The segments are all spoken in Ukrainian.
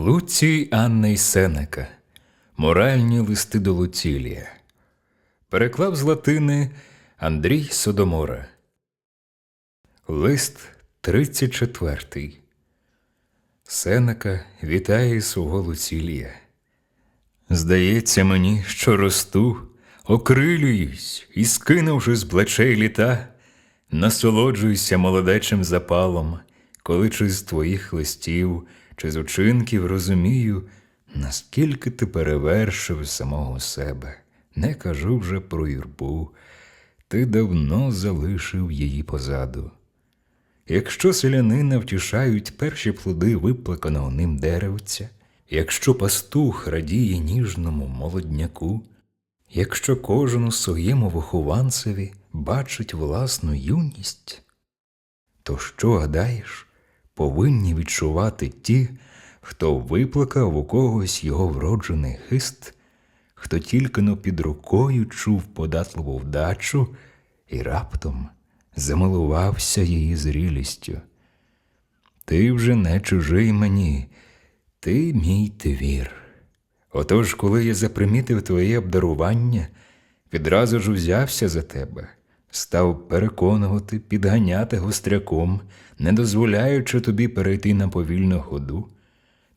Луцій Анна й Сенека. Моральні листи до Луцілія. Переклав з латини Андрій Содомора. Лист 34. Сенека вітає свого Луцілія. Здається мені, що росту, окрилююсь і, скинувши з плечей літа, насолоджуюся молодечим запалом, коли з твоїх листів, чи з учинків розумію, наскільки ти перевершив самого себе. Не кажу вже про юрбу, ти давно залишив її позаду. Якщо селянина втішають перші плоди виплаканого ним деревця, якщо пастух радіє ніжному молодняку, якщо кожен у своєму вихованцеві бачить власну юність, то що гадаєш, повинні відчувати ті, хто виплакав у когось його вроджений хист, хто тільки но під рукою чув податливу вдачу і раптом замилувався її зрілістю. Ти вже не чужий мені, ти мій твір. Отож, коли я запримітив твоє обдарування, відразу ж узявся за тебе, став переконувати, підганяти гостряком, не дозволяючи тобі перейти на повільну ходу,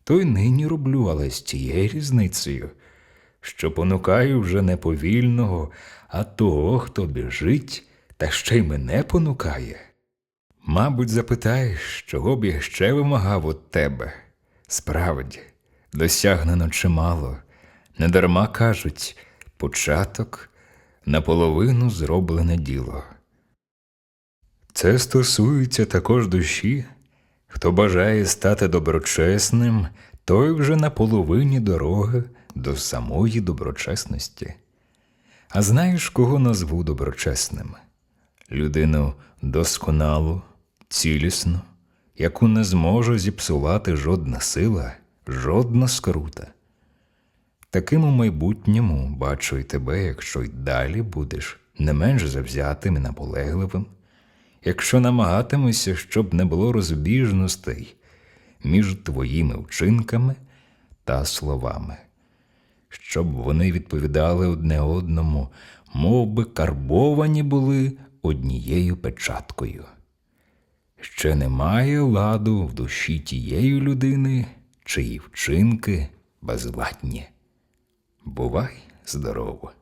то й нині роблю, але з тією різницею, що понукаю вже не повільного, а того, хто біжить, та ще й мене понукає. Мабуть, запитаєш, чого б я ще вимагав від тебе. Справді, досягнено чимало. Недарма кажуть, початок наполовину зроблене діло. Це стосується також душі. Хто бажає стати доброчесним, той вже на половині дороги до самої доброчесності. А знаєш, кого назву доброчесним? Людину досконалу, цілісну, яку не зможе зіпсувати жодна сила, жодна скрута. Таким у майбутньому бачу й тебе, якщо й далі будеш не менш завзятим і наполегливим, якщо намагатимешся, щоб не було розбіжностей між твоїми вчинками та словами, щоб вони відповідали одне одному, мов би карбовані були однією печаткою. Ще немає ладу в душі тієї людини, чиї вчинки безладні. Бувай здорово!